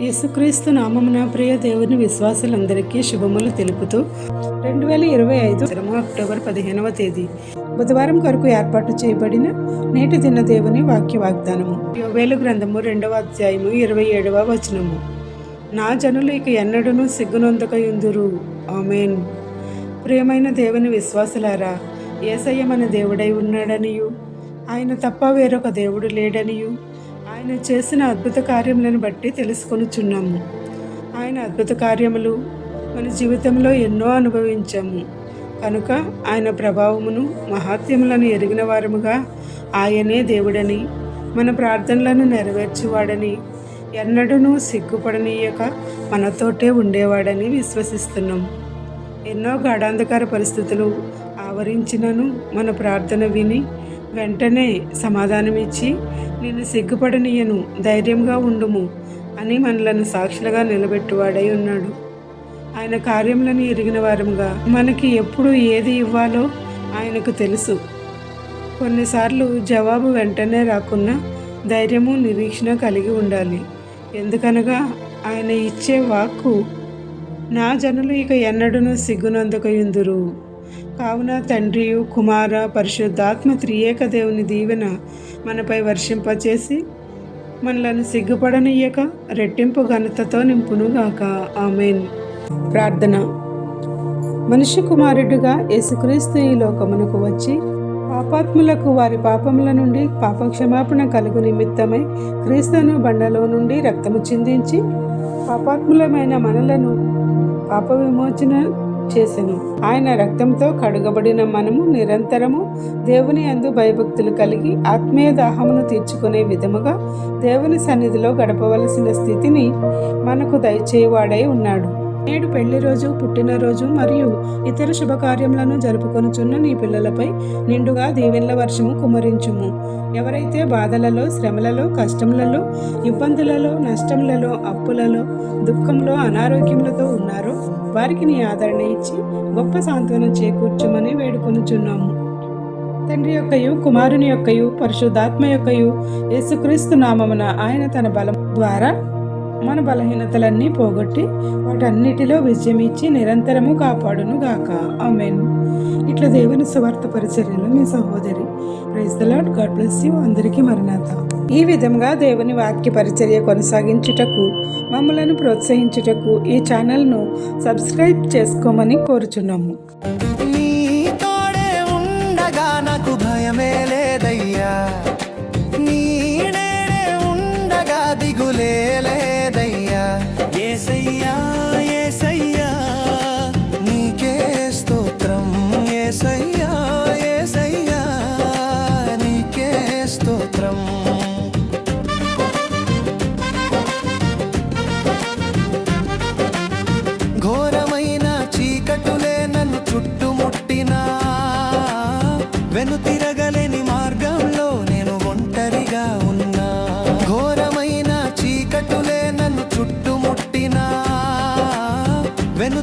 యేసుక్రీస్తు నామమున ప్రియ దేవుని విశ్వాసులందరికీ శుభములు తెలుపుతూ రెండు వేల ఇరవై ఐదు అక్టోబర్ పదిహేనవ తేదీ బుధవారం కొరకు ఏర్పాటు చేయబడిన నేటి దిన దేవుని వాక్య వాగ్దానము యోవేలు గ్రంథము రెండవ అధ్యాయము ఇరవై ఏడవ వచనము. నా జనులు ఇక ఎన్నడూను సిగ్గునొందకయుందురు. ఆమెన్. ప్రియమైన దేవుని విశ్వాసులారా ఏసయ్య మన దేవుడై ఉన్నాడనియు. ఆయన తప్ప వేరొక దేవుడు లేడనియు. ఆయన చేసిన అద్భుత కార్యములను బట్టి తెలుసుకొనుచున్నాము. ఆయన అద్భుత కార్యములు మన జీవితంలో ఎన్నో అనుభవించాము. కనుక ఆయన ప్రభావమును మహాత్యములను ఎరిగిన వారముగా ఆయనే దేవుడని మన ప్రార్థనలను నెరవేర్చేవాడని ఎన్నడూ సిగ్గుపడనీయక మనతోటే ఉండేవాడని విశ్వసిస్తున్నాం. ఎన్నో గాఢాంధకార పరిస్థితులు ఆవరించినను మన ప్రార్థన విని వెంటనే సమాధానమిచ్చి నిన్ను సిగ్గుపడనీయను ధైర్యంగా ఉండుము అని మనలను సాక్షులుగా నిలబెట్టువాడై ఉన్నాడు. ఆయన కార్యములను ఎరిగిన వారముగా మనకి ఎప్పుడు ఏది ఇవ్వాలో ఆయనకు తెలుసు. కొన్నిసార్లు జవాబు వెంటనే రాకున్నా ధైర్యము నిరీక్షణ కలిగి ఉండాలి. ఎందుకనగా ఆయన ఇచ్చే వాక్కు నా జనులు ఇక ఎన్నడూను సిగ్గునందుకయుందురు. కావున తండ్రియు కుమార పరిశుద్ధాత్మ త్రియేక దేవుని దీవెన మనపై వర్షింపచేసి మనలను సిగ్గుపడనీయక రెట్టింపు ఘనతతో నింపునుగాక. ఆమెన్. ప్రార్థన. మనిషి కుమారుడుగా యేసుక్రీస్తు ఈ లోకమునకు వచ్చి పాపాత్ములకు వారి పాపముల నుండి పాపక్షమాపణ కలుగు నిమిత్తమై క్రీస్తును బండలో నుండి రక్తము చిందించి పాపాత్ములమైన మనలను పాప విమోచన చేసెను. ఆయన రక్తంతో కడుగబడిన మనము నిరంతరము దేవుని అందు భయభక్తులు కలిగి ఆత్మీయ దాహమును తీర్చుకునే విధముగా దేవుని సన్నిధిలో గడపవలసిన స్థితిని మనకు దయచేవాడై ఉన్నాడు. నేడు పెళ్ళి రోజు పుట్టినరోజు మరియు ఇతర శుభకార్యములను జరుపుకొనుచున్న నీ పిల్లలపై నిండుగా దీవెన్ల వర్షము కుమరించుము. ఎవరైతే బాధలలో శ్రమలలో కష్టములలో ఇబ్బందులలో నష్టములలో అప్పులలో దుఃఖంలో అనారోగ్యములతో ఉన్నారో వారికి నీ ఆదరణ ఇచ్చి గొప్ప సాంత్వనం చేకూర్చుమని వేడుకొనుచున్నాము. తండ్రి యొక్కయు కుమారుని యొక్కయు పరిశుద్ధాత్మ యొక్కయు యేసుక్రీస్తు నామమున ఆయన తన బలం ద్వారా మన బలహీనతలన్నీ పోగొట్టి వాటన్నిటిలో విజయం ఇచ్చి నిరంతరము కాపాడును గాక ఆమెన్. ఇట్లా దేవుని సువార్త పరిచర్యలో మీ సహోదరి praise the Lord God bless you. అందరికీ మరణాత. ఈ విధంగా దేవుని వాక్య పరిచర్య కొనసాగించుటకు మమ్మలను ప్రోత్సహించుటకు ఈ ఛానల్ను సబ్స్క్రైబ్ చేసుకోమని కోరుచున్నాము. వెను తిరగలేని మార్గంలో నేను ఒంటరిగా ఉన్నా. ఘోరమైన చీకటులే నన్ను చుట్టుముట్టినా. వెను